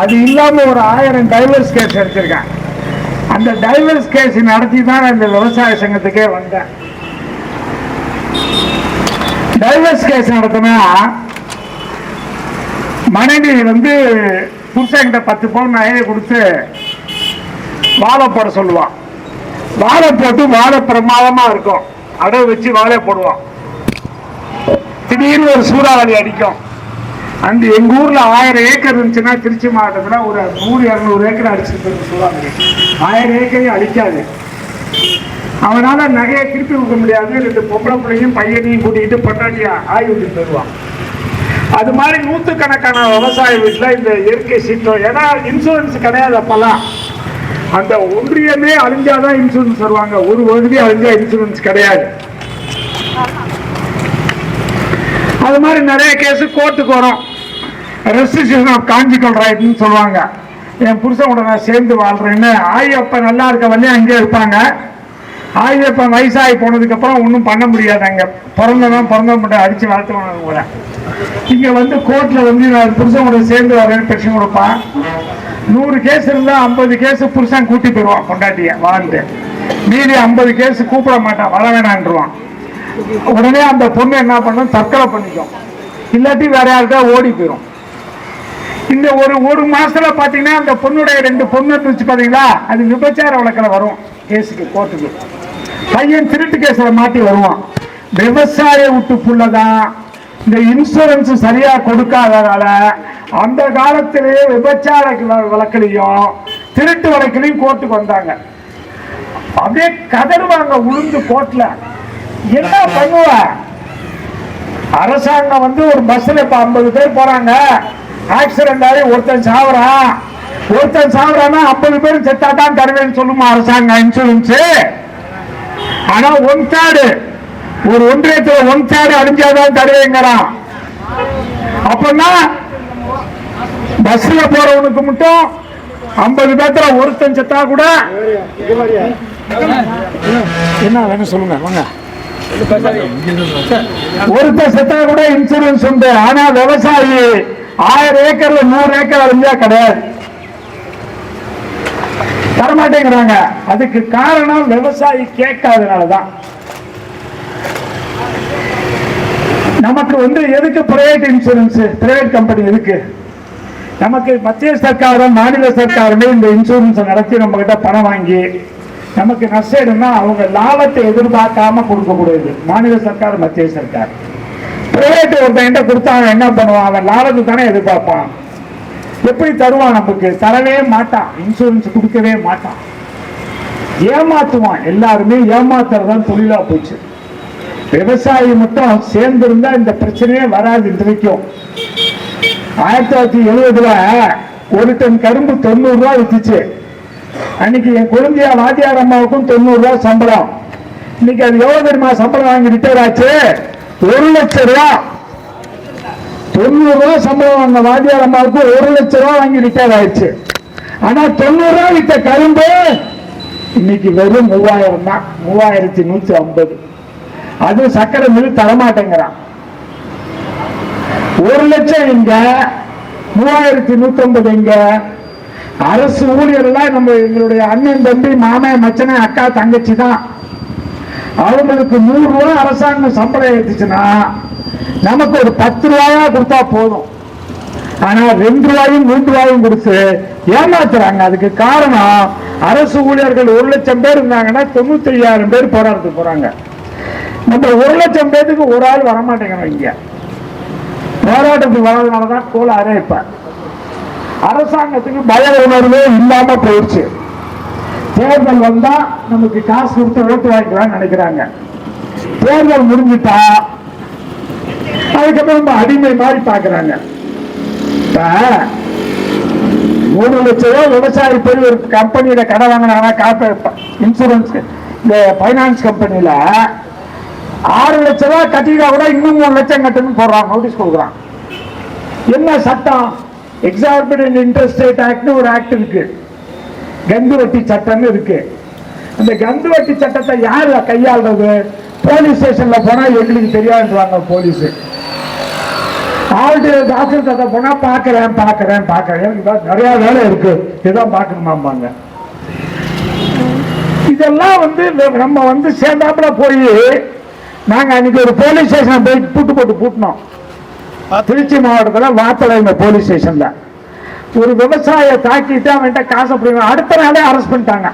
அது இல்லாம ஒரு ஆயிரம் டைவர்ஸ் கேஸ் எடுத்திருக்கேன். அந்த டைவர்ஸ் கேஸ் நடத்தி தான் நான் இந்த விவசாய சங்கத்துக்கே வந்தேன். டைவர்ஸ் கேஸ் நடத்தினா மனைவி வந்து புருஷன்கிட்ட பத்து பவுன் நகையை கொடுத்து வாழை போட சொல்லுவான். வாழை போட்டு வாழை பிரமாதமா இருக்கும். அடவு வச்சு வாழை போடுவான். திடீர்னு ஒரு சூறாவளி அடிக்கும். அந்த எங்க ஊர்ல ஆயிரம் ஏக்கர் இருந்துச்சுன்னா திருச்சி மாவட்டத்துல ஒரு நூறு இரநூறு ஏக்கர் அடிச்சுட்டு சொல்லுவாங்க. ஆயிரம் ஏக்கரையும் அடிக்காது. அவனால நகையை திருப்பி கொடுக்க முடியாது. ரெண்டு பொம்பளை பிள்ளையும் பையனையும் கூட்டிகிட்டு பொண்டாட்டியா ஆய்வு தருவான். அது மாதிரி நூற்றுக்கணக்கான விவசாய வீட்டில் இந்த இயற்கை சீற்றம். ஏன்னா இன்சூரன்ஸ் கிடையாது அப்பெல்லாம். அந்த ஒன்றியமே அழிஞ்சாதான் இன்சூரன்ஸ் வருவாங்க ஒரு ஒன்றியம் அழிஞ்சா இன்சூரன்ஸ் கிடையாது. அது மாதிரி நிறைய கேஸு கோர்ட்டுக்கு வரும். ரெஸ்ட்ரிக்ஷன் ஆஃப் கான்ஜிக்கல் ரைட்னு சொல்லுவாங்க. என் புருஷன் கூட நான் சேர்ந்து வாழ்கிறேன்னு ஆயப்பா நல்லா இருக்க வரலையும் அங்கேயே இருப்பாங்க. ஆயப்பன் வயசாகி போனதுக்கப்புறம் ஒன்றும் பண்ண முடியாது அங்கே. பிறந்தவன் பிறந்த மட்டும் அடித்து வளர்த்துவாங்க கூட. இங்கே வந்து கோர்ட்டில் வந்து நான் புருஷன் கூட சேர்ந்து வரேன்னு பென்ஷன் கொடுப்பான். நூறு கேஸ் இருந்தால் ஐம்பது கேஸ் புருஷன் கூட்டி போயிடுவான் பொண்டாட்டிய வாழ்ந்து. மீதி ஐம்பது கேஸ் கூப்பிட மாட்டான் வர வேணான்ருவான் உடனே அந்த பொண்ணு என்ன பண்ணும்? தற்கொலை பண்ணிக்கும். இல்லாட்டி வேற யார்கிட்ட ஓடி போயிடும் இந்த ஒரு ஒரு மாசத்துல பாத்தீங்கன்னா அந்த பொண்ணுடைய ரெண்டு பொண்ணு இருந்துச்சு பாத்தீங்களா? அது விபச்சார வழக்கில் வரும். கேஸுக்கு கோர்ட்டுக்கு. பையன் திருட்டு கேஸ்ல மாட்டி வருவான். விவசாய விட்டு புள்ளதான் இந்த இன்சூரன்ஸ் சரியா கொடுக்காததால அந்த காலத்திலேயே விபச்சார வழக்கிலையும் திருட்டு வழக்கிலையும் கோர்ட்டுக்கு வந்தாங்க. அப்படியே கதறுவாங்க உளுந்து கோர்ட்ல என்ன பண்ணுவ? அரசாங்கம் வந்து ஒரு பஸ்ல இப்ப ஐம்பது பேர் போறாங்க. ஆக்சிடென்ட் ஆகி ஒருத்தன் சாவறான். ஒருத்தன் சாவறான்னா ஐம்பது பேர் செத்தா தான் தருவேன்னு சொல்லுமா அரசாங்கம் இன்சூரன்ஸ் ஆனா ஒன் தேர்டு ஒரு ஒன்றியத்துல ஒன் தேர்டு அடிஞ்சாதான் தருவேங்கிறான் அப்படின்னா பஸ்ல போறவனுக்கு மட்டும் ஐம்பது பேர்த்துல ஒருத்தன் செத்தா கூட என்ன வேணும் சொல்லுங்க வாங்க. ஒருத்தர் செத்தா கூட இன்சூரன்ஸ் உண்டு. ஆனா விவசாயி ஆயிரம் ஏக்கர்ல நூறு ஏக்கர் அழிஞ்சா கிடையாது. தரமாட்டேங்கிறாங்க. அதுக்கு காரணம் விவசாயி கேட்காதனாலதான். நமக்கு வந்து எதுக்கு பிரைவேட் இன்சூரன்ஸ் பிரைவேட் கம்பெனி எதுக்கு நமக்கு மத்திய சர்க்காரும் மாநில சர்க்காருமே இந்த இன்சூரன்ஸ் நடத்தி நம்ம கிட்ட பணம் வாங்கி நமக்கு நஷ்டம்னா அவங்க லாபத்தை எதிர்பார்க்காம கொடுக்க கூடாது மாநில சர்க்கார் மத்திய சர்க்கார். பிரைவேட் ஒருத்தன் கொடுத்தா என்ன பண்ணுவான்? அவன் லாபத்தை தானே எதிர்பார்ப்பான். எப்படி தருவான் நமக்கு? தரவே மாட்டான். இன்சூரன்ஸ் கொடுக்கவே மாட்டான். ஏமாத்துவான். எல்லாருமே ஏமாத்துறதான் தொழிலா போச்சு. விவசாயி மட்டும் சேர்ந்திருந்தா இந்த பிரச்சனையே வராது இன்றைக்கும். ஆயிரத்தி தொள்ளாயிரத்தி எழுபதுல ஒரு டன் கரும்பு தொண்ணூறு ரூபாய் வித்துச்சு. அன்னைக்கு என் குழந்தையா வாத்தியார் அம்மாவுக்கும் தொண்ணூறு ரூபாய் சம்பளம். இன்னைக்கு அது எவ்வளவு தெரியுமா? சம்பளம் வாங்கி ரிட்டையர் ஆச்சு ஒரு லட்சம் ரூபா. தொண்ணூறு ரூபாய் சம்பளம் வாங்க வாத்தியார் அம்மாவுக்கு ஒரு லட்சம் ரூபா வாங்கி ரிட்டையர் ஆயிடுச்சு ஆனா தொண்ணூறு ரூபாய் வித்த கரும்பு இன்னைக்கு வெறும் மூவாயிரம் தான். மூவாயிரத்தி நூத்தி ஐம்பது. அது சக்கரை மில் தரமாட்டேங்கிறான். ஒரு லட்சம் எங்க? மூவாயிரத்தி நூத்தி ஐம்பது எங்க? அரசு ஊழியர்லாம் நம்ம எங்களுடைய அண்ணன் தம்பி மாமன் மச்சனை அக்கா தங்கச்சி தான். அவங்களுக்கு நூறு ரூபா அரசாங்கம் சம்பளம் ஏற்றுச்சுன்னா நமக்கு ஒரு பத்து ரூபாயா கொடுத்தா போதும். ஆனா ரெண்டு ரூபாயும் மூன்று ரூபாயும் கொடுத்து ஏமாத்துறாங்க. அதுக்கு காரணம் அரசு ஊழியர்கள் ஒரு லட்சம் பேர் இருந்தாங்கன்னா தொண்ணூத்தி ஐயாயிரம் பேர் போராட்டத்துக்கு போறாங்க. நம்ம ஒரு லட்சம் பேருக்கு ஒரு ஆள் வரமாட்டேங்கிறோம் இங்க. போராட்டத்துக்கு வர்றதுனாலதான் கோளாறே இப்ப. அரசாங்கத்துக்கு பய உணர்வே இல்லாம போயிடுச்சு. தேர்தல் வந்தா நமக்கு காசு கொடுத்து ஓட்டு வாங்கிக்கலாம்னு நினைக்கிறாங்க. தேர்தல் முடிஞ்சிட்டா அதுக்கப்புறம் நம்ம அடிமை மாதிரி பாக்குறாங்க மூணு லட்சம் ரூபாய் விவசாயி போய் ஒரு கம்பெனியில கடை வாங்கினாங்கன்னா காப்பி இன்சூரன்ஸ் இந்த பைனான்ஸ் கம்பெனியில ஆறு லட்சம் ரூபாய் கட்டிட்டா கூட இன்னும் மூணு லட்சம் கட்டணும் போடுறாங்க நோட்டீஸ் கொடுக்குறான். என்ன சட்டம்? எக்ஸார்பிடன்ட் இன்ட்ரெஸ்ட் ரேட் ஆக்ட்னு ஒரு ஆக்ட் இருக்கு. கந்து வட்டி சட்டம்னு இருக்கு. அந்த கந்து வட்டி சட்டத்தை யார் கையாளுறது? போலீஸ் ஸ்டேஷன்ல போனா எங்களுக்கு தெரியாதுன்றாங்க போலீஸ் ஆல்ரெடி டாக்டர் கதை போனா பாக்குறேன் பாக்குறேன் பாக்குறேன் எனக்கு நிறைய வேலை இருக்கு. இதான் பார்க்கணுமாம்பாங்க. இதெல்லாம் வந்து நம்ம வந்து சேர்ந்தாப்புல போய் நாங்க அன்னைக்கு ஒரு போலீஸ் ஸ்டேஷன் போய் பூட்டு போட்டு பூட்டினோம். திருச்சி மாவட்டத்தில் வாத்தலைங்க போலீஸ் ஸ்டேஷன்ல ஒரு விவசாய தாக்கிட்டு அவன்கிட்ட காசை பிடிங்க. அடுத்த நாளே அரெஸ்ட் பண்ணிட்டாங்க.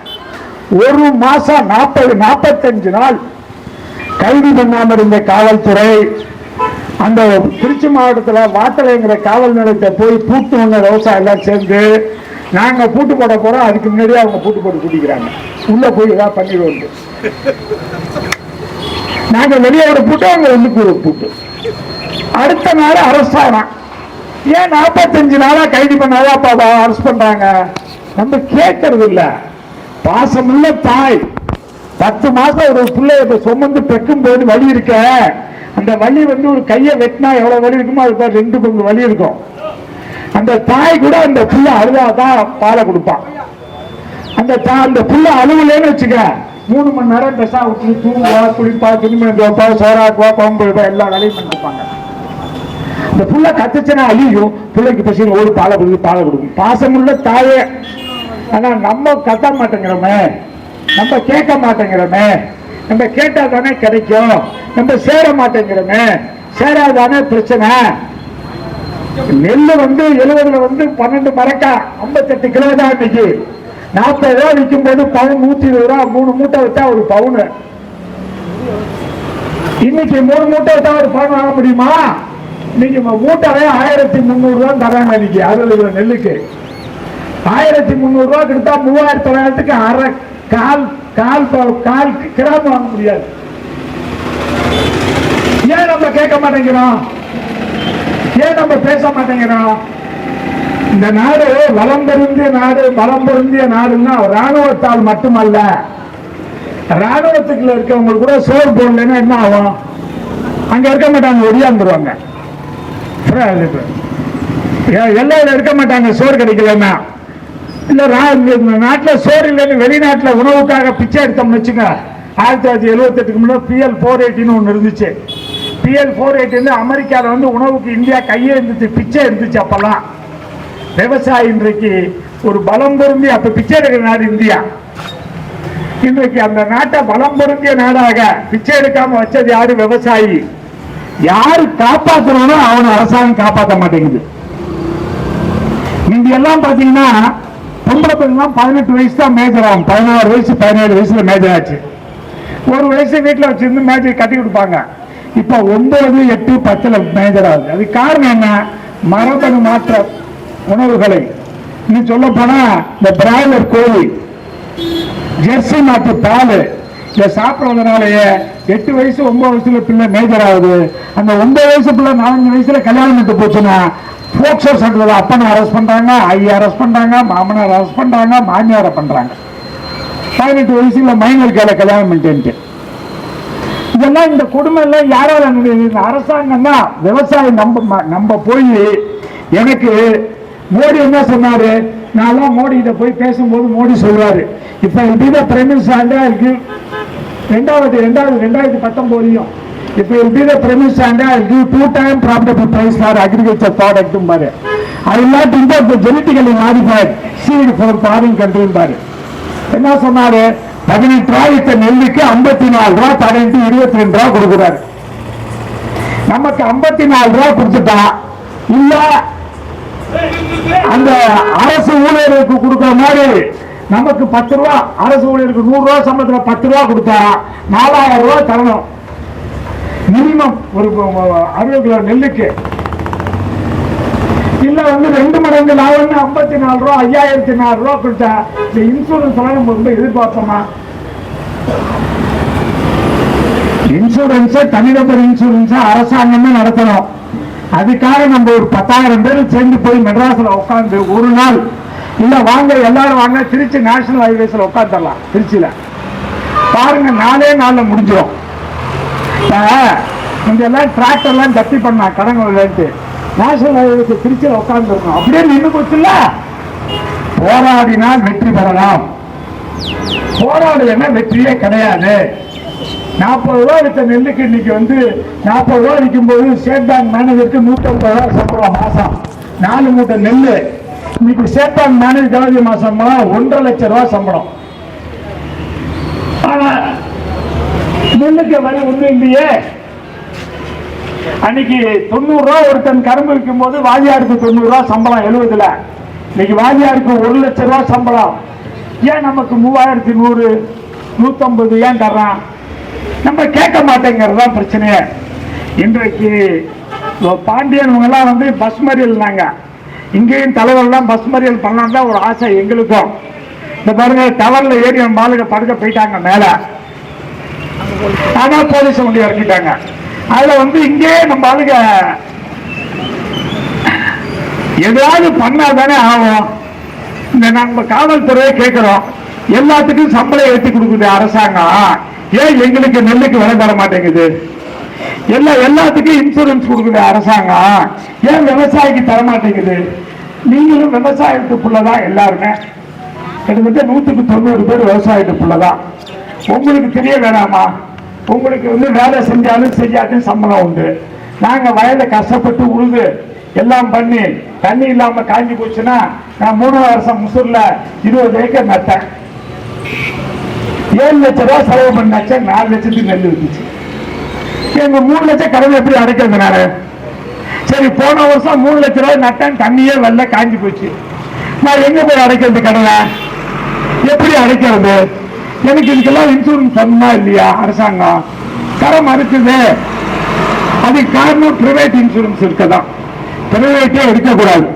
ஒரு மாசம் நாற்பது நாற்பத்தஞ்சு நாள் கைது பண்ணாமல் இருந்த காவல்துறை அந்த திருச்சி மாவட்டத்தில் வாத்தலைங்கிற காவல் நிலையத்தை போய் பூட்டு வந்த விவசாயம் எல்லாம் சேர்ந்து நாங்கள் பூட்டு போட போகிறோம் அதுக்கு முன்னாடியே அவங்க பூட்டு போட்டு கூட்டிக்கிறாங்க. உள்ளே போய் ஏதாவது பண்ணிடுவோம் நாங்கள் வெளியே ஒரு பூட்டு அவங்க உள்ளுக்கு ஒரு பூட்டு. அடுத்த நாள் அரெஸ்ட் ஆகிறான் ஏன் நாற்பத்தஞ்சு நாளாக கைது பண்ணாதான் அப்ப அரெஸ்ட் பண்றாங்க? நம்ம கேட்கறது இல்லை பாசமுள்ள தாய். பத்து மாசம் ஒரு பிள்ளைய இப்ப சுமந்து பெக்கும் போது வலி இருக்க. அந்த வலி வந்து ஒரு கையை வெட்டினா எவ்வளவு வலி இருக்குமோ அது ரெண்டு பங்கு வலி இருக்கும். அந்த தாய் கூட அந்த புள்ள அழுதாதான் பாலை கொடுப்பான் அந்த தா அந்த புள்ள அழுவலன்னு வச்சுக்க. மூணு மணி நேரம் பெசா விட்டு தூங்குவா குளிப்பா துணிமணி துவைப்பா சோறாக்குவா குழம்பு எல்லா வேலையும் பண்ணிருப்பாங்க இந்த புள்ள கத்துச்சுன்னா அழியும். பிள்ளைக்கு பசங்க ஒரு பாலை கொடுக்கு பாலை கொடுக்கும் பாசமுள்ள தாயே. ஆனா நம்ம கத்த மாட்டேங்கிறோமே. நம்ம கேட்க மாட்டேங்கிறோமே. நம்ம கேட்டா தானே கிடைக்கும். நம்ம சேர மாட்டேங்கிறோமே. சேராதானே பிரச்சனை. நெல் வந்து எழுபதுல வந்து பன்னெண்டு மரக்கா ஐம்பத்தெட்டு கிலோ தான் இன்னைக்கு. நாற்பது ரூபா விற்கும் போது பவுன் நூத்தி இருபது ரூபா மூணு மூட்டை வச்சா ஒரு பவுனு. இன்னைக்கு மூணு மூட்டை வச்சா ஒரு பவுன் வாங்க முடியுமா? இன்னைக்கு ம- ஆயிரத்தி முந்நூறுரூவா தராங்க இன்னைக்கு அறுபது கிலோ நெல்லுக்கு. ஆயிரத்தி முந்நூறு ரூபா கொடுத்தா மூவாயிரத்தி தொள்ளாயிரத்துக்கு அரை கால் கால் கால் கிராம் வாங்க முடியாது. ஏன் நம்ம கேட்க மாட்டேங்கிறோம்? ஏன் நம்ம பேச மாட்டேங்கிறோம்? இந்த நாடு வளம் பொருந்திய நாடு பலம் பொருந்திய நாடுன்னா ராணுவத்தால் மட்டுமல்ல. ராணுவத்துக்குள்ள இருக்கவங்க கூட சோறு போடலன்னா என்ன ஆகும்? அங்க இருக்க மாட்டாங்க ஒடியாந்துருவாங்க. எல்லையில இருக்க மாட்டாங்க சோறு கிடைக்கலன்னா. இல்லை நாட்டில் சோறு இல்லைன்னு வெளிநாட்டில் உணவுக்காக பிச்சை எடுத்தோம்னு வச்சுங்க ஆயிரத்தி தொள்ளாயிரத்தி எழுபத்தி எட்டுக்கு முன்னாடி பிஎல் ஃபோர் எயிட்டின்னு ஒன்று இருந்துச்சு. பிஎல் ஃபோர் எயிட்டின்னு அமெரிக்காவில் வந்து உணவுக்கு இந்தியா கையே இருந்துச்சு பிச்சை இருந்துச்சு அப்போல்லாம். விவசாயி இன்றைக்கு ஒரு பலம் பொருந்தி அப்போ பிச்சை எடுக்கிற நாடு இந்தியா. இன்றைக்கு அந்த நாட்டை பலம் பொருந்திய நாடாக பிச்சை எடுக்காமல் வச்சது யாரு? விவசாயி. யாரு காப்பாத்தணும்னோ அவனை அரசாங்கம் காப்பாற்ற மாட்டேங்குது. நீங்க எல்லாம் பாத்தீங்கன்னா பொம்பளை பெண்லாம் பதினெட்டு வயசு தான் மேஜர் ஆகும். பதினாறு வயசு பதினேழு வயசுல மேஜர் ஆச்சு. ஒரு வயசு வீட்டுல வச்சிருந்து மேஜர் கட்டி கொடுப்பாங்க. இப்ப ஒன்பது எட்டு பத்துல மேஜர் ஆகுது. அதுக்கு காரணம் என்ன? மரபணு மாற்ற உணவுகளை இன்னும் சொல்ல போனா இந்த பிராய்லர் கோழி ஜெர்சி மாட்டு பால் இதை சாப்பிட்றதுனாலயே எட்டு வயசு ஒன்பது வயசுல பிள்ளை மேஜர் ஆகுது. அந்த ஒன்பது வயசு பிள்ளை நாலஞ்சு வயசுல கல்யாணம் பண்ணிட்டு போச்சுன்னா போக்சோ சட்டத்தில் அப்பனை அரெஸ்ட் பண்றாங்க ஐயா அரெஸ்ட் பண்றாங்க மாமனார் அரெஸ்ட் பண்றாங்க மாமியாரை பண்றாங்க. பதினெட்டு வயசுல மைனர் கேல கல்யாணம் பண்ணிட்டு இதெல்லாம் இந்த கொடுமை எல்லாம் யாரால இந்த அரசாங்கம் தான் விவசாயம் நம்ம ம- நம்ம போய் எனக்கு மோடி என்ன சொன்னாரு? நான் மோடி கிட்ட போய் பேசும்போது மோடி சொல்வாரு. இப்ப இப்படி பிரைம் மினிஸ்டர் இருக்கு ரெண்டாவது ரெண்டாவது ரெண்டாயிரத்தி பத்தொன்பதுலயும் இப்ப இப்படி prime minister two time profitable price for agriculture product பாரு. I not import genetically modified seed for foreign கண்ட்ரின்னு பாரு. என்ன சொன்னாரு? பதினெட்டு ரூபாய் இத்த நெல்லுக்கு ஐம்பத்தி நாலு ரூபாய் பதினெட்டு இருபத்தி ரெண்டு ரூபாய் கொடுக்குறாரு. நமக்கு ஐம்பத்தி நாலு ரூபாய் கொடுத்துட்டா இல்ல அந்த அரசு ஊழியர்களுக்கு கொடுக்குற மாதிரி நமக்கு பத்து ரூபா அரசு ஊழியருக்கு நூறு ரூபா சம்பளத்துல பத்து ரூபா கொடுத்தா நாலாயிரம் ரூபா தரணும். மினிமம் ஒரு அறுபது கிலோ நெல்லுக்கு. இல்ல வந்து ரெண்டு மடங்கு நாலு ஐம்பத்தி நாலு ரூபா ஐயாயிரத்தி நாலு ரூபா கொடுத்தா இந்த இன்சூரன்ஸ் எல்லாம் நம்ம ரொம்ப எதிர்பார்ப்போமா? இன்சூரன்ஸ் தனிநபர் இன்சூரன்ஸ் அரசாங்கமே நடத்தணும். அதுக்காக நம்ம ஒரு பத்தாயிரம் பேர் சேர்ந்து போய் மெட்ராஸ்ல உட்காந்து ஒரு நாள் இல்ல வாங்க எல்லாரும் வாங்க. திருச்சி நேஷனல் ஹைவேஸ்ல உட்காந்துடலாம் திருச்சியில. பாருங்க நாலே நாள்ல முடிஞ்சிடும் இங்கெல்லாம் டிராக்டர்லாம் ஜப்தி பண்ணா கடங்கள்ட்டு நேஷனல் ஹைவேக்கு திருச்சியில உட்காந்துருக்கோம் அப்படியே நின்று போச்சுல்ல? போராடினால் வெற்றி பெறலாம். போராடலைன்னா வெற்றியே கிடையாது. நாற்பது ரூபா வித்த நெல்லுக்கு இன்னைக்கு வந்து நாற்பது ரூபா விற்கும் போது ஸ்டேட் பேங்க் மேனேஜருக்கு நூற்றம்பது ரூபா சம்பளம் மாசம். நாலு மூட்டை நெல் இன்னைக்கு சேத்தான் மேனேஜ் ஜனவரி மாசம் சம்பளம் ஒன்றரை லட்சம் ரூபாய் சம்பளம். ஆனா நெல்லுக்கு வரி ஒண்ணு இல்லையே. அன்னைக்கு தொண்ணூறு ரூபா ஒரு டன் கரும்பு விற்கும் போது வாஜியாருக்கு தொண்ணூறு ரூபா சம்பளம் எழுபதுல இன்னைக்கு வாஜியாருக்கு ஒரு லட்சம் ரூபா சம்பளம். ஏன் நமக்கு மூவாயிரத்தி நூறு நூத்தம்பது ஏன் தர்றான்? நம்ம கேட்க மாட்டேங்கிறது தான் பிரச்சனையே. இன்றைக்கு பாண்டியன் எல்லாம் வந்து பஸ் மறியல்னாங்க இங்கேயும் தலைவர்லாம் பஸ் மறியல் பண்ணலாம் தான் ஒரு ஆசை எங்களுக்கும். இந்த பாருங்க டவர்ல ஏறி நம்ம ஆளுங்க படுக்க போயிட்டாங்க மேல. ஆனா போலீஸ் வண்டி இறக்கிட்டாங்க. அதுல வந்து இங்கே நம்ம ஆளுங்க எதாவது பண்ணாதானே ஆகும். இந்த நம்ம காவல்துறையை கேட்கிறோம் எல்லாத்துக்கும் சம்பளம் ஏற்றி கொடுக்குது அரசாங்கம். ஏன் எங்களுக்கு நெல்லுக்கு விலை தர மாட்டேங்குது? எல்லா எல்லாத்துக்கும் இன்சூரன்ஸ் கொடுக்குது அரசாங்கம். ஏன் விவசாயிக்கு தர மாட்டேங்குது நீங்களும் விவசாயத்துக்குள்ளதான் எல்லாருமே? கிட்டத்தட்ட நூற்றுக்கு தொண்ணூறு பேர் விவசாயத்துக்குள்ளதான் உங்களுக்கு தெரிய வேணாமா? உங்களுக்கு வந்து வேலை செஞ்சாலும் செய்யாதும் சம்பளம் உண்டு. நாங்க வயலை கஷ்டப்பட்டு உழுது எல்லாம் பண்ணி தண்ணி இல்லாம காஞ்சி போச்சுன்னா நான் மூணு வருஷம் முசூரில் இருபது ஏக்கர் நட்டேன். ஏழு லட்ச ரூபாய் செலவு பண்ணாச்சேன் நாலு லட்சத்துக்கு நெல் இருந்துச்சு எங்க மூணு லட்சம் கடன் எப்படி அடைக்கிறதுனால? சரி போன வருஷம் மூணு லட்ச ரூபாய் நட்டேன் தண்ணியே வெள்ள காஞ்சி போச்சு. நான் எங்க போய் அடைக்கிறது கடனை? எப்படி அடைக்கிறது? எனக்கு இதுக்கெல்லாம் இன்சூரன்ஸ் பண்ணா இல்லையா அரசாங்கம்? தரம் மறுக்குது அதுக்கு காரணம் பிரைவேட் இன்சூரன்ஸ் இருக்கதான். பிரைவேட்டே எடுக்கக்கூடாது.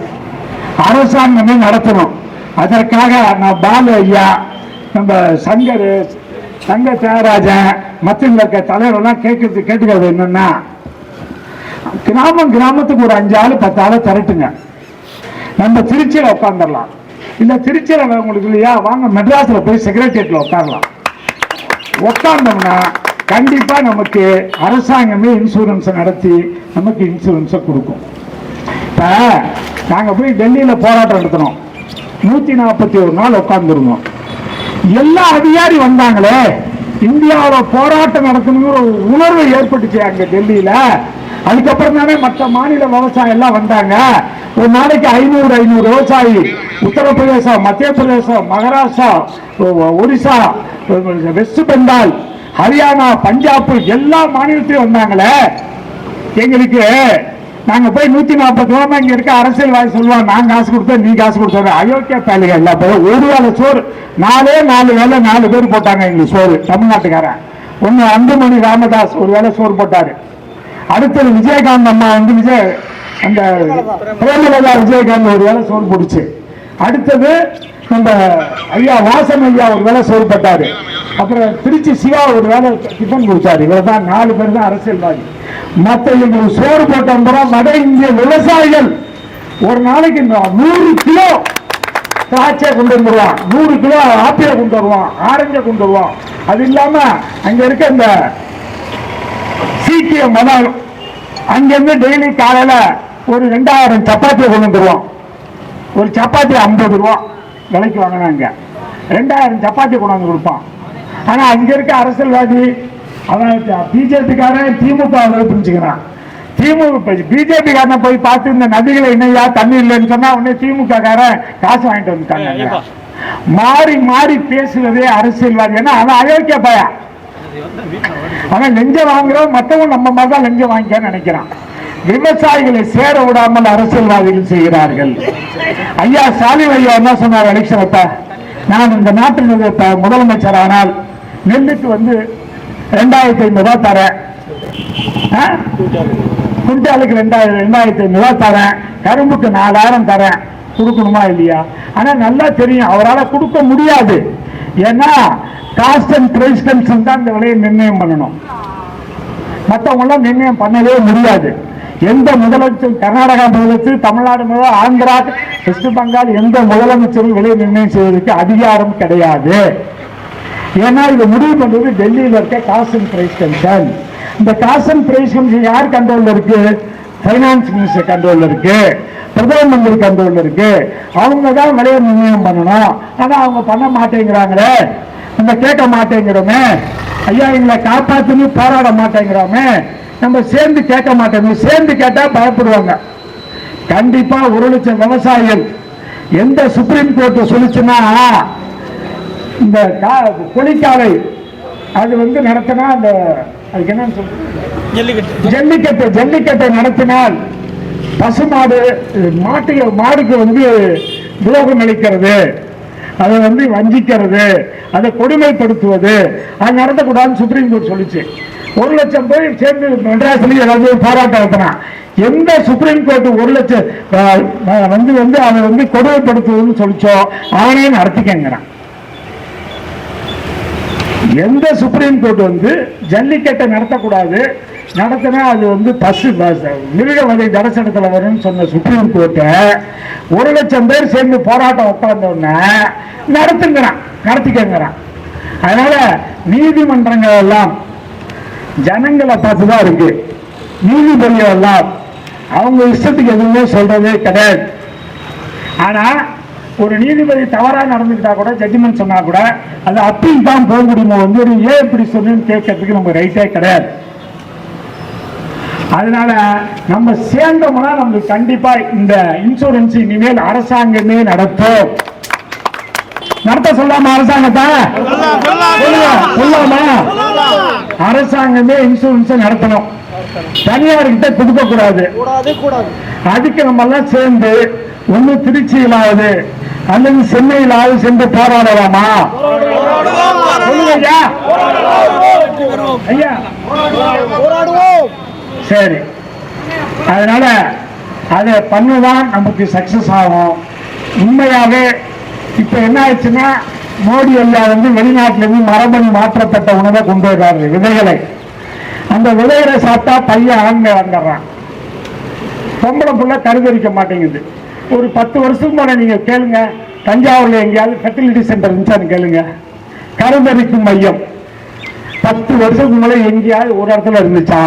அரசாங்கமே நடத்தணும். அதற்காக நான் பாலு ஐயா நம்ம சங்கர் சங்க தியாகராஜன் மத்தியில் இருக்க தலைவரெல்லாம் கேட்கறது கேட்டுக்கிறது என்னன்னா கிராமம் கிராமத்துக்கு ஒரு அஞ்சு ஆள் பத்து ஆளை திரட்டுங்க. நம்ம திருச்சியில் உட்காந்துடலாம் இல்ல திருச்சியில் உங்களுக்கு இல்லையா வாங்க மெட்ராஸில் போய் செக்ரட்டரியேட்ல உட்காரலாம். உட்கார்ந்தோம்னா கண்டிப்பா நமக்கு அரசாங்கமே இன்சூரன்ஸ் நடத்தி நமக்கு இன்சூரன்ஸை கொடுக்கும். இப்ப நாங்க போய் டெல்லியில போராட்டம் நடத்தினோம். நூத்தி நாற்பத்தி ஒரு நாள் உட்காந்துருந்தோம் எல்லா அதிகாரி வந்தாங்களே இந்தியாவில் போராட்டம் நடத்தணுங்கிற ஒரு உணர்வு ஏற்பட்டுச்சு அங்க டெல்லியில. அதுக்கப்புறம் தானே மற்ற மாநில விவசாயம் எல்லாம் வந்தாங்க. ஒரு நாளைக்கு ஐநூறு ஐநூறு விவசாயி. உத்தரப்பிரதேசம் மத்திய பிரதேசம் மகாராஷ்டிரா ஒடிசா ஒரிசா வெஸ்ட் பெங்கால் ஹரியானா பஞ்சாப் எல்லா மாநிலத்திலும் வந்தாங்களே. எங்களுக்கு நாங்க போய் நூத்தி நாற்பது ரூபா இங்க இருக்க அரசியல்வாதி சொல்லுவாங்க. நான் காசு கொடுத்தோம் நீ காசு கொடுத்தோம் அயோக்கிய பேலுக இல்ல போய் ஒரு வேளை சோறு. நாலே நாலு வேளை நாலு பேர் போட்டாங்க எங்களுக்கு சோறு. தமிழ்நாட்டுக்காரன். ஒன்று அன்புமணி ராமதாஸ் ஒரு வேளை சோறு போட்டாரு. அடுத்தது விஜயகாந்த் அம்மா வந்து விஜய் அந்த பிரேமலதா விஜயகாந்த் ஒரு வேளை சோறு போடுச்சு அடுத்தது நம்ம ஐயா வாசன் ஐயா ஒரு வேலை சோறு போட்டாரு. அப்புறம் திருச்சி சிவா ஒரு வேலை டிஃபன் கொடுத்தாரு. இவர் தான் நாலு பேர் தான் அரசியல்வாதி. மற்ற எங்களுக்கு சோறு போட்ட வட இந்திய விவசாயிகள். ஒரு நாளைக்கு நூறு கிலோ திராட்சை கொண்டு வந்துடுவான் நூறு கிலோ ஆப்பிளை கொண்டு வருவான். ஆரஞ்சை கொண்டு வருவான். அது இல்லாம அங்க இருக்க இந்த சீக்கிய மதம் அங்கிருந்து டெய்லி காலையில ஒரு ரெண்டாயிரம் சப்பாத்தியை கொண்டு வந்துடுவோம் ஒரு சப்பாத்தி ஐம்பது ரூபா விலைக்கு வாங்கினாங்க. ரெண்டாயிரம் சப்பாத்தி கொண்டு வந்து கொடுப்பான். ஆனா அங்க இருக்க அரசியல்வாதி அவன் பிஜேபிக்காரன் திமுக புரிஞ்சுக்கிறான். திமுக பிஜேபி காரனை போய் பார்த்து இந்த நதிகளை என்னையா தண்ணி இல்லைன்னு சொன்னா உடனே திமுக காரன் காசு வாங்கிட்டு வந்துட்டாங்க மாறி மாறி பேசுவதே அரசியல்வாதி. ஏன்னா அவன் அயோக்கிய பையன். அவன் லெஞ்ச வாங்குறோம் மத்தவன் நம்ம மாதிரி தான் லெஞ்சம் வாங்கிக்க நினைக்கிறான். விவசாயிகளை சேர விடாமல் அரசியல்வாதிகள் செய்கிறார்கள். ஐயா ஸ்டாலின் ஐயா என்ன சொன்னார் எலெக்ஷன் அப்ப? நான் இந்த நாட்டினுடைய முதலமைச்சர் ஆனால் நெல்லுக்கு வந்து ரெண்டாயிரத்தி ஐநூறு ரூபா தரேன். ஆ? குண்டாலுக்கு ரெண்டாயிரம் ரெண்டாயிரத்தி ஐநூறு ரூபா தரேன். கரும்புக்கு நாலாயிரம் தரேன். கொடுக்கணுமா இல்லையா? ஆனா நல்லா தெரியும். அவரால் கொடுக்க முடியாது. ஏன்னா காஸ்ட் அண்ட் பிரைஸ் கன்சன் தான் இந்த விலையை நிர்ணயம் பண்ணணும். மற்றவங்களாம் நிர்ணயம் பண்ணவே முடியாது. எந்த முதலமைச்சர் கர்நாடகா முதலமைச்சர் தமிழ்நாடு முதல் ஆந்திரா வெஸ்ட் பெங்கால் எந்த முதலமைச்சரும் விலை நிர்ணயம் செய்வதற்கு அதிகாரம் கிடையாது. ஏன்னா இது முடிவு பண்றது டெல்லியில் இருக்க காசு அண்ட் பிரைஸ் கமிஷன். இந்த காசு அண்ட் பிரைஸ் கமிஷன் யார் கண்ட்ரோல் இருக்கு? ஃபைனான்ஸ் மினிஸ்டர் கண்ட்ரோல் இருக்கு. பிரதம மந்திரி கண்ட்ரோல் இருக்கு. அவங்க தான் விலையை நிர்ணயம் பண்ணணும். ஆனா அவங்க பண்ண மாட்டேங்கிறாங்களே. நம்ம கேட்க மாட்டேங்கிறோமே. ஐயா எங்களை காப்பாத்துன்னு போராட மாட்டேங்கிறோமே. நம்ம சேர்ந்து கேட்க மாட்டேங்கிறோம் சேர்ந்து கேட்டா பயப்படுவாங்க. கண்டிப்பா ஒரு லட்சம் விவசாயிகள் எந்த சுப்ரீம் கோர்ட் சொல்லிச்சுன்னா இந்த கா- கொலிக்காலை அது வந்து நடத்தினா அந்த அதுக்கு என்னன்னு சொல்றது ஜல்லிக்கட்டு. ஜல்லிக்கட்டை நடத்தினால் பசுமாடு மாட்டு மாடுக்கு வந்து துரோகம் அளிக்கிறது. அதை வந்து வஞ்சிக்கிறது அதை கொடுமைப்படுத்துவது அது நடத்தக்கூடாதுன்னு சுப்ரீம் கோர்ட் சொல்லிச்சு. ஒரு லட்சம் பேர் சேர்ந்து மெட்ராஸ்லேயும் ஏதாவது போராட்டம் நடத்தினான் எந்த சுப்ரீம் கோர்ட் ஒரு லட்சம் வந்து வந்து அதை வந்து கொடுமைப்படுத்துவதுன்னு சொல்லிச்சோ அவனே நடத்திக்கங்கிறான். எந்த சுப்ரீம் கோர்ட் வந்து ஜல்லிக்கட்டை நடத்தக்கூடாது நடத்தினா அது வந்து பசு பஸ்- மிருக வகை தரிசனத்தில் வரும்னு சொன்ன சுப்ரீம் கோர்ட்டு ஒரு லட்சம் பேர் சேர்ந்து போராட்டம் உட்கார்ந்தோடனே நடத்துங்கிறான் நடத்திக்கங்கிறான். அதனால நீதிமன்றங்கள் எல்லாம் ஜனங்களை பார்த்து தான் இருக்கு. நீதிபதிகள் எல்லாம் அவங்க இஷ்டத்துக்கு எதுவுமே சொல்றதே கிடையாது. ஆனா ஒரு நீதிபதி தவறா நடந்துக்கிட்டா கூட ஜட்ஜ்மெண்ட் சொன்னா கூட அது அப்பீல் தான் போக முடியுமோ வந்து ஒரு ஏன் இப்படி சொன்னு கேட்கறதுக்கு நம்ம ரைட்டே கிடையாது. அதனால நம்ம சேர்ந்தோம்னா நம்மளுக்கு கண்டிப்பா இந்த இன்சூரன்ஸ் இனிமேல் அரசாங்கமே நடத்தும். நடத்த சொல்லாம அரசாங்கத்தை? சொல்லாமா அரசாங்கமே இன்சூரன்ஸ் நடத்தணும். தனியார்கிட்ட கொடுக்க கூடாது அதுக்கு நம்ம எல்லாம் சேர்ந்து ஒண்ணு திருச்சியிலாவது அல்லது சென்னையிலாவது சென்று போராடலாமா? ஐயா. ஐயா. போராடுவோம். சரி. அதனால அதை பண்ணுதான் நமக்கு சக்சஸ் ஆகும். உண்மையாக இப்ப என்ன ஆயிடுச்சுன்னா மோடி ஐயா வந்து வெளிநாட்டிலிருந்து மரபணு மாற்றப்பட்ட உணவை கொண்டு வர்றாரு விதைகளை. அந்த விதைகளை சாப்பிட்டா பையன் ஆண்மை வந்துடுறான் பொம்பளை புள்ள கருதரிக்க மாட்டேங்குது. ஒரு பத்து வருஷத்துக்கு போல நீங்க கேளுங்க தஞ்சாவூர்ல எங்கேயாவது ஃபெர்டிலிட்டி சென்டர் இருந்துச்சான்னு கேளுங்க. கருதரிக்கும் மையம். பத்து வருஷத்துக்கு முன்னாடி எங்கேயாவது ஒரு இடத்துல இருந்துச்சா?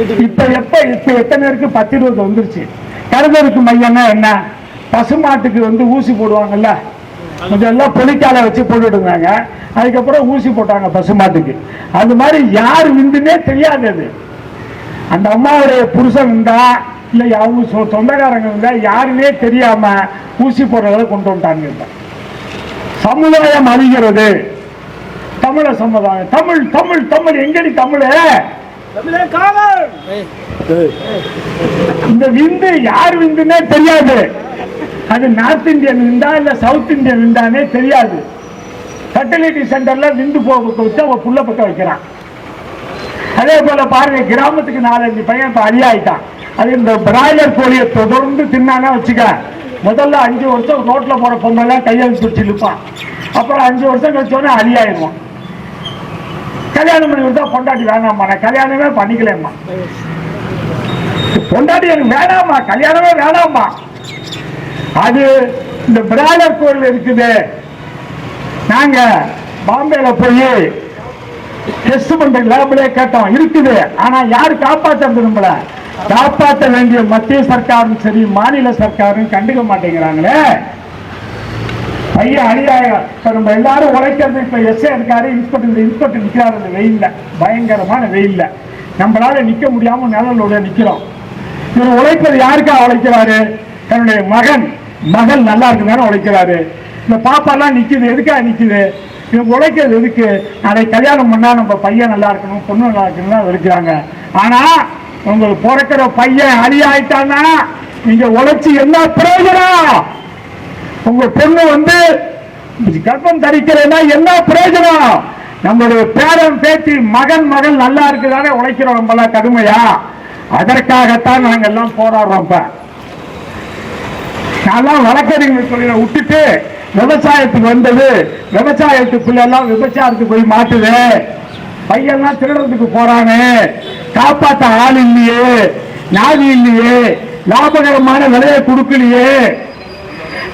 இப்ப எப்ப இப்ப எத்தனை இருக்கு பத்து இருபது வந்துருச்சு? கருதருக்கு மையம்னா என்ன? பசுமாட்டுக்கு வந்து ஊசி போடுவாங்கல்ல? முதல்ல பொலிக்கால வச்சு போட்டுட்டு அதுக்கப்புறம் ஊசி போட்டாங்க பசுமாட்டுக்கு. அது மாதிரி யார் விந்துனே தெரியாது அந்த அம்மாவுடைய புருஷன் இருந்தா இல்ல அவங்க சொ- சொந்தக்காரங்க இருந்தா யாருன்னே தெரியாம ஊசி போடுறத கொண்டு வந்துட்டாங்க சமுதாயம் அழிகிறது. தமிழ சமுதாயம். தமிழ் தமிழ் தமிழ். எங்கடி தமிழ் தமிழே? இந்த விந்து யார் விந்துன்னே தெரியாது. அது நார்த் இந்தியன் விந்தா இல்ல சவுத் இந்தியன் விந்தானே தெரியாது. ஃபெர்டிலிட்டி சென்டர்ல விந்து போக வச்சு அவன் புள்ள பக்க வைக்கிறான். அதே போல பாருங்க கிராமத்துக்கு நாலஞ்சு பையன் இப்ப அழியாயிட்டான் அது இந்த பிராய்லர் கோழியை தொடர்ந்து தின்னானா வச்சுக்க முதல்ல அஞ்சு வருஷம் ரோட்ல போற பொம்பளை கையெழுத்து வச்சு இழுப்பான். அப்புறம் அஞ்சு வருஷம் கழிச்சோன்னே அழியாயிருவான் கல்யாணம் பண்ணி கொடுத்தா பொண்டாட்டி வேணாம்மா. நான் கல்யாணமே பண்ணிக்கலேம்மா. பொண்டாட்டி எனக்கு வேணாமா கல்யாணமே வேணாமா அது இந்த பிராய்லர் கோயில் இருக்குது. நாங்க பாம்பேல போய் டெஸ்ட் பண்ற லேபிளே கேட்டோம். இருக்குது. ஆனா யாரு காப்பாற்ற நம்மள? காப்பாற்ற வேண்டிய மத்திய சர்க்காரும் சரி மாநில சர்க்காரும் கண்டுக்க மாட்டேங்கிறாங்களே. பையன் அநியாயம். இப்போ நம்ம எல்லாரும் உழைக்கிறது இப்ப எஸ்ஏ இருக்காரு இன்ஸ்பெக்டர் இன்ஸ்பெக்டர் நிக்கிறாரு. அந்த வெயில்ல. பயங்கரமான வெயில்ல. நம்மளால நிக்க முடியாம நிழலோட நிக்கிறோம். இவர் உழைப்பது யாருக்கா உழைக்கிறாரு? தன்னுடைய மகன். மகள் நல்லா இருக்குதானே உழைக்கிறாரு. இந்த பாப்பாலாம் நிக்குது. எதுக்கா நிக்குது? இவங்க உழைக்கிறது எதுக்கு? அதை கல்யாணம் பண்ணா நம்ம பையன் நல்லா இருக்கணும் பொண்ணு நல்லா இருக்கணும் இருக்கிறாங்க. ஆனா உங்களுக்கு பிறக்கிற பையன் அழி ஆயிட்டான்னா நீங்க உழைச்சி என்ன பிரயோஜனம்? உங்க பொண்ணு வந்து கர்ப்பம் தரிக்கிறேன்னா என்ன பிரயோஜனம்? நம்மளுடைய பேரன் பேத்தி மகன் மகள் நல்லா இருக்குதானே உழைக்கிறோம் நம்மளாம் கடுமையா? அதற்காகத்தான் நாங்கள் எல்லாம் போராடுறோம் இப்ப. நான்லாம் வழக்கறிஞர் தொழிலை விட்டுட்டு விவசாயத்துக்கு வந்தது. விவசாயத்துக்குள்ள எல்லாம் விபச்சாரத்துக்கு போய் மாட்டுது. பையன்லாம் திருடத்துக்கு போறாங்க காப்பாத்த ஆள் இல்லையே. நாதி இல்லையே. லாபகரமான விலையை கொடுக்கலையே.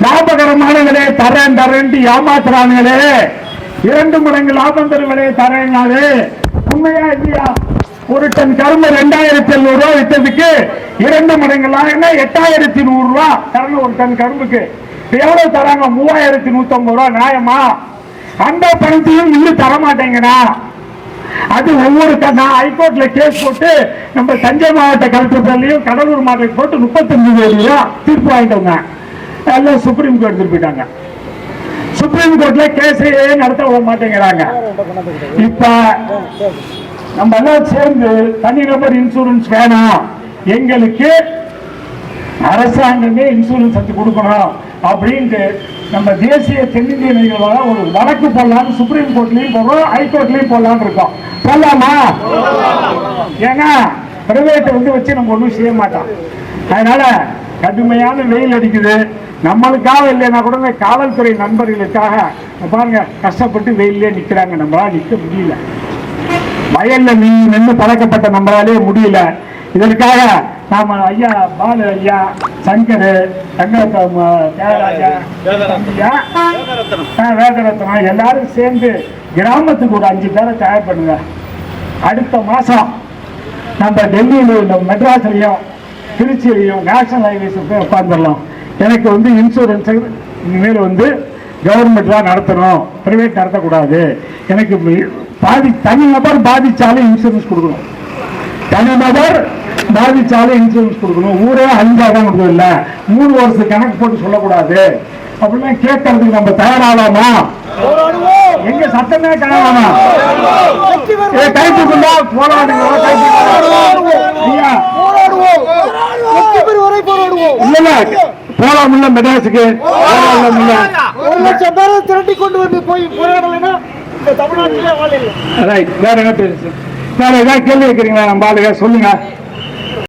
லாபகரமான விலையை தரேன் தரேன்ட்டு ஏமாத்துறானுங்களே இரண்டு மடங்கு லாபம் தருவதே விலையை உண்மையா இல்லையா? ஒரு டன் கரும்பு ரெண்டாயிரத்தி எழுநூறு ரூபாய் வித்ததுக்கு இரண்டு மடங்கு லாபம்னா எட்டாயிரத்தி நூறு ரூபாய் தரணும் ஒரு டன் கரும்புக்கு. எவ்வளவு தராங்க? மூவாயிரத்தி நூத்தி ஐம்பது ரூபாய் நியாயமா? அந்த பணத்தையும் இன்னும் தர மாட்டேங்கண்ணா அது ஒவ்வொரு நான் ஹைகோர்ட்ல கேஸ் போட்டு நம்ம தஞ்சை மாவட்ட கலெக்டர் கடலூர் மாவட்டத்துக்கு போட்டு முப்பத்தஞ்சு தேதியும் தீர்ப்பு வாங்கிட்டு வந்தேன். எல்லாம் சுப்ரீம் கோர்ட் திருப்பிட்டாங்க சுப்ரீம் கோர்ட்ல கேஸையே நடத்த விட மாட்டேங்கிறாங்க. இப்ப நம்ம எல்லாம் சேர்ந்து தனிநபர் இன்சூரன்ஸ் வேணும். எங்களுக்கு அரசாங்கமே இன்சூரன்ஸ் எடுத்து கொடுக்கணும் அப்படின்ட்டு நம்ம தேசிய தென்னிந்திய நிகழ்வாக ஒரு வழக்கு போடலாம்னு சுப்ரீம் கோர்ட்லயும் போடுறோம் ஹைகோர்ட்லயும் போடலாம்னு இருக்கோம். போடலாமா? ஏன்னா பிரைவேட் வந்து வச்சு நம்ம ஒன்றும் செய்ய மாட்டோம். அதனால கடுமையான வெயில் அடிக்குது. நம்மளுக்காக இல்லைன்னா கூட காவல்துறை நண்பர்களுக்காக பாருங்க கஷ்டப்பட்டு வெயிலே நிற்கிறாங்க நம்மளால் நிற்க முடியல. வயல்ல நீ நின்று பழக்கப்பட்ட நம்மளாலே முடியல. இதற்காக நாம ஐயா பாலு ஐயா சங்கர் தங்க வேதரத்னம் எல்லாரும் சேர்ந்து கிராமத்துக்கு ஒரு அஞ்சு பேரை தயார் பண்ணுங்க. அடுத்த மாசம் நம்ம டெல்லியில நம்ம மெட்ராஸ்லயும் திருச்சியிலையும் நேஷனல் ஹைவேஸ் போய் உட்காந்துடலாம் எனக்கு வந்து இன்சூரன்ஸ் இனிமேல் வந்து கவர்மெண்ட் தான் நடத்தணும். பிரைவேட் நடத்தக்கூடாது. எனக்கு பாதி தனிநபர் பாதிச்சாலும் இன்சூரன்ஸ் கொடுக்கணும். தனிநபர் பாதிச்சாலும் இன்சூரன்ஸ் கொடுக்கணும். ஊரே அஞ்சாக தான் கொடுக்கணும் இல்ல. மூணு வருஷம் கணக்கு போட்டு சொல்லக்கூடாது. அப்படிலாம் கேட்கறதுக்கு நம்ம தயாராகலாமா? எங்க சட்டமே. ஏ கைத்துக்குண்டா போராடுங்க. இல்ல. போலாம் இல்ல மெட்ராஸுக்கு? போலாம் இல்ல ஒரு லட்சம் பேரை திரட்டி கொண்டு வந்து போய் போராடலைன்னா இந்த தமிழ்நாட்டிலே வாழ ரைட் வேற என்ன பேசு வேற ஏதாவது கேள்வி வைக்கிறீங்களா? நம்ம ஆளுங்க? சொல்லுங்க.